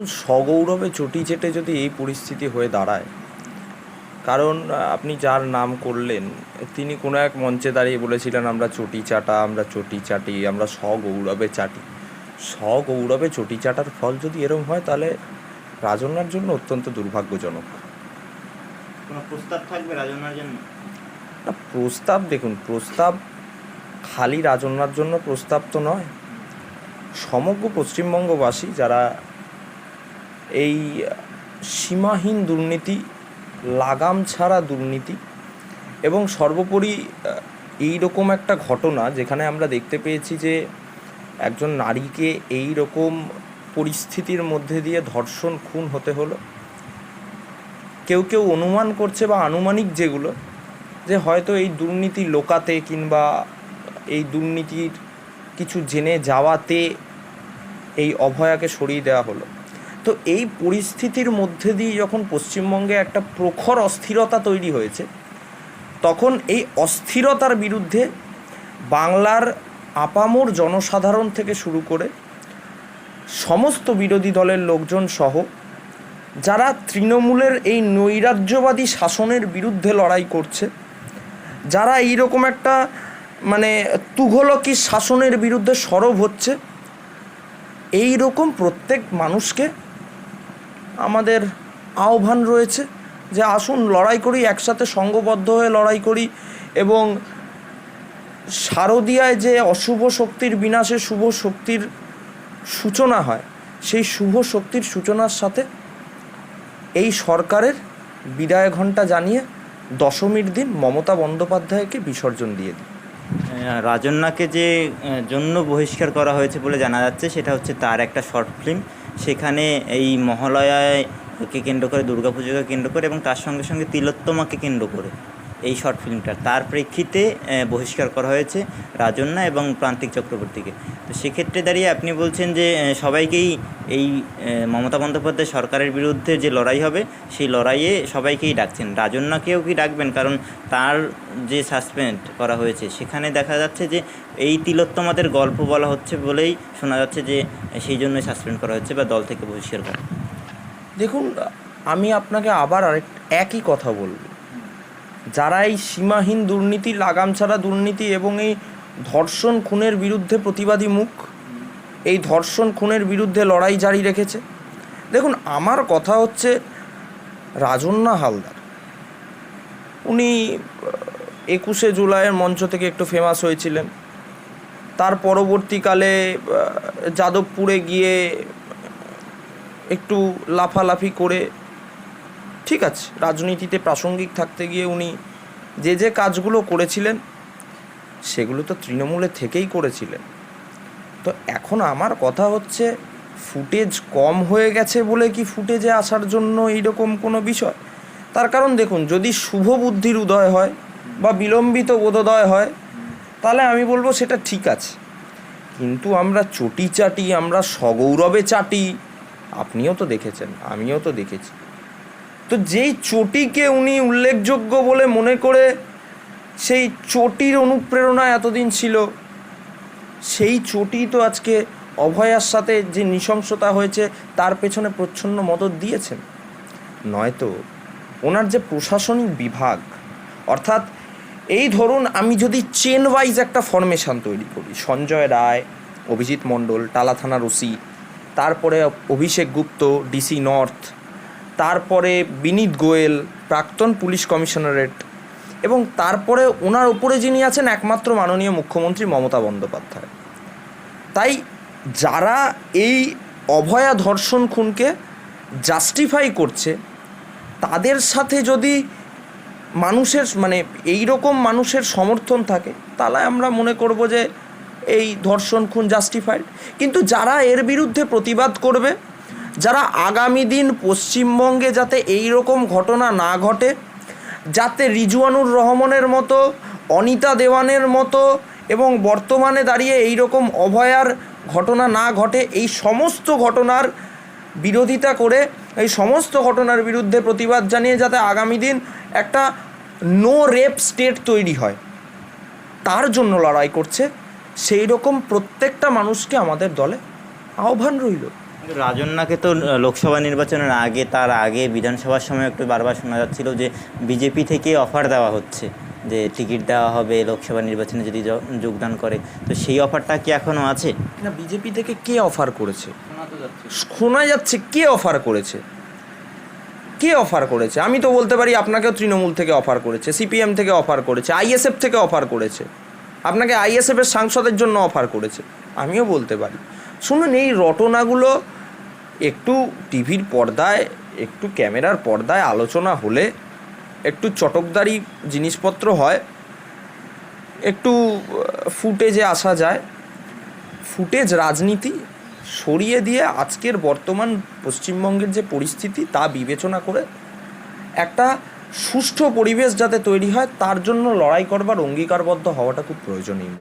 সগৌরবে চটি চেটে যদি এই পরিস্থিতি হয়ে দাঁড়ায় কারণ আপনি যার নাম করলেন তিনি কোনো এক মঞ্চে দাঁড়িয়ে বলেছিলেন আমরা চটি চাটা আমরা চটি চাটি আমরা সগৌরবে চাটি। সগৌরবে চটি চাটার ফল যদি এরম হয় তাহলে রাজনার জন্য অত্যন্ত দুর্ভাগ্যজনক। প্রস্তাব থাকবে রাজনার জন্য? না প্রস্তাব দেখুন প্রস্তাব খালি রাজন্যার জন্য প্রস্তাব তো নয়। সমগ্র পশ্চিমবঙ্গবাসী যারা এই সীমাহীন দুর্নীতি, লাগাম ছাড়া দুর্নীতি এবং সর্বোপরি এই রকম একটা ঘটনা যেখানে আমরা দেখতে পেয়েছি যে একজন নারীকে এই রকম পরিস্থিতির মধ্যে দিয়ে ধর্ষণ, খুন হতে হলো। কেউ কেউ অনুমান করছে বা আনুমানিক যেগুলো যে হয়তো এই দুর্নীতি লোকাতে কিংবা এই দুর্নীতির কিছু জেনে যাওয়াতে এই অভয়াকে সরিয়ে দেওয়া হলো। তো এই পরিস্থিতির মধ্যে দিয়ে যখন পশ্চিমবঙ্গে একটা প্রখর অস্থিরতা তৈরি হয়েছে, তখন এই অস্থিরতার বিরুদ্ধে বাংলার আপামোর জনসাধারণ থেকে শুরু করে সমস্ত বিরোধী দলের লোকজন সহ, যারা তৃণমূলের এই নৈরাজ্যবাদী শাসনের বিরুদ্ধে লড়াই করছে, যারা এইরকম একটা মানে তুঘলকি শাসনের বিরুদ্ধে সরব হচ্ছে এই রকম প্রত্যেক মানুষকে আমাদের আহ্বান রয়েছে যে আসুন লড়াই করি, একসাথে সঙ্গবদ্ধ হয়ে লড়াই করি এবং শারদিয়ায় যে অশুভ শক্তির বিনাশে শুভ শক্তির সূচনা হয়, সেই শুভ শক্তির সূচনার সাথে এই সরকারের বিদায় ঘণ্টা জানিয়ে দশমীর দিন মমতা বন্দ্যোপাধ্যায়কে বিসর্জন দিয়ে দিই। রাজন্যাকে যে জন্য বহিষ্কার করা হয়েছে বলে জানা যাচ্ছে, সেটা হচ্ছে তার একটা শর্ট ফিল্ম। সেখানে এই মহালয়াকে কেন্দ্র করে, দুর্গাপুজোকে কেন্দ্র করে এবং তার সঙ্গে সঙ্গে তিলোত্তমাকে কেন্দ্র করে। এই শর্ট ফিল্মটা তার প্রেক্ষিতে বহিষ্কার করা হয়েছে রাজন্যা এবং প্রান্তিক চক্রবর্তীকে। তো সেক্ষেত্রে দাঁড়িয়ে আপনি বলছেন যে সবাইকেই এই মমতা বন্দ্যোপাধ্যায় সরকারের বিরুদ্ধে যে লড়াই হবে, সেই লড়াইয়ে সবাইকেই ডাকছেন। রাজন্যাকেও কি ডাকবেন? কারণ তার যে সাসপেন্ড করা হয়েছে, সেখানে দেখা যাচ্ছে যে, এই তিলোত্তমাদের গল্প বলা হচ্ছে বলেই শোনা যাচ্ছে যে, সেই জন্যই সাসপেন্ড করা হচ্ছে বা দল থেকে বহিষ্কার করা দেখুন, আমি আপনাকে আবার আরেক, একই কথা বলব। যারা এই সীমাহীন দুর্নীতি, লাগাম ছাড়া দুর্নীতি এবং এই ধর্ষণ খুনের বিরুদ্ধে প্রতিবাদী মুখ, এই ধর্ষণ খুনের বিরুদ্ধে লড়াই জারি রেখেছে। দেখুন, আমার কথা হচ্ছে রাজন্যা হালদার। উনি একুশে জুলাইয়ের মঞ্চ থেকে একটু ফেমাস হয়েছিলেন। তার পরবর্তীকালে যাদবপুরে গিয়ে একটু লাফালাফি করে ঠিক আছে, রাজনীতিতে প্রাসঙ্গিক থাকতে গিয়ে উনি যে যে কাজগুলো করেছিলেন, সেগুলো তো তৃণমূলে থেকেই করেছিলেন। তো এখন আমার কথা হচ্ছে, ফুটেজ কম হয়ে গেছে বলে কি ফুটেজে আসার জন্য এইরকম কোনো বিষয়? তার কারণ দেখুন, যদি শুভ বুদ্ধির উদয় হয় বা বিলম্বিত বোধোদয় হয়, তাহলে আমি বলব সেটা ঠিক আছে। কিন্তু আমরা চটি চাটি, আমরা সগৌরবে চাটি, আপনিও তো দেখেছেন, আমিও তো দেখেছি। তো যেই চটিকে উনি উল্লেখযোগ্য বলে মনে করে সেই চটির অনুপ্রেরণা এতদিন ছিল, সেই চটি তো আজকে অভয়ার সাথে যে নৃশংসতা হয়েছে, তার পেছনে প্রচ্ছন্ন মদত দিয়েছেন। নয়তো ওনার যে প্রশাসনিক বিভাগ, অর্থাৎ এই ধরুন আমি যদি চেন ওয়াইজ একটা ফরমেশন তৈরি করি, সঞ্জয় রায়, অভিজিৎ মণ্ডল, টালা থানার ওসি, তারপরে অভিষেক গুপ্ত, ডিসি নর্থ তারপরে বিনীত গোয়েল, প্রাক্তন পুলিশ কমিশনারেট এবং তারপরে ওনার ওপরে যিনি আছেন একমাত্র মাননীয় মুখ্যমন্ত্রী মমতা বন্দ্যোপাধ্যায়। তাই যারা এই অভয়া ধর্ষণ খুনকে জাস্টিফাই করছে, তাদের সাথে যদি মানুষের মানে এই রকম মানুষের সমর্থন থাকে, তাহলে আমরা মনে করব যে এই ধর্ষণ খুন জাস্টিফাইড কিন্তু যারা এর বিরুদ্ধে প্রতিবাদ করবে যারা আগামী দিন পশ্চিমবঙ্গে যাতে এই রকম ঘটনা না ঘটে, যাতে রিজওয়ানুর রহমানের মতো, অনিতা দেওয়ানের মতো এবং বর্তমানে দাঁড়িয়ে এই রকম অভয়ার ঘটনা না ঘটে, এই সমস্ত ঘটনার বিরোধিতা করে, এই সমস্ত ঘটনার বিরুদ্ধে প্রতিবাদ জানিয়ে যাতে আগামী দিন একটা নো রেপ স্টেট তৈরি হয়, তার জন্য লড়াই করছে সেই রকম প্রত্যেকটা মানুষকে আমাদের দলে আহ্বান রইল। রাজন্যাকে তো লোকসভা নির্বাচনের আগে তার আগে বিধানসভার সময় একটু বারবার শোনা যাচ্ছিল যে বিজেপি থেকে অফার দেওয়া হচ্ছে যে টিকিট দেওয়া হবে লোকসভা নির্বাচনে যদি যোগদান করে। তো সেই অফারটা কি এখনও আছে? না বিজেপি থেকে কে অফার করেছে? শোনা যাচ্ছে। কে অফার করেছে? কে অফার করেছে? আমি তো বলতে পারি আপনাকেও তৃণমূল থেকে অফার করেছে সিপিএম থেকে অফার করেছে আইএসএফ থেকে অফার করেছে। আপনাকে আইএসএফ এর সাংসদের জন্য অফার করেছে। আমিও বলতে পারি। শুনুন এই রটনাগুলো একটু টিভির পর্দায়, একটু ক্যামেরার পর্দায় আলোচনা হলে একটু চটকদারি জিনিসপত্র হয়, একটু ফুটেজে আসা যায়। ফুটেজ রাজনীতি সরিয়ে দিয়ে আজকের বর্তমান পশ্চিমবঙ্গের যে পরিস্থিতি তা বিবেচনা করে একটা সুষ্ঠু পরিবেশ যাতে তৈরি হয়, তার জন্য লড়াই করবার অঙ্গীকারবদ্ধ হওয়াটা খুব প্রয়োজনীয়।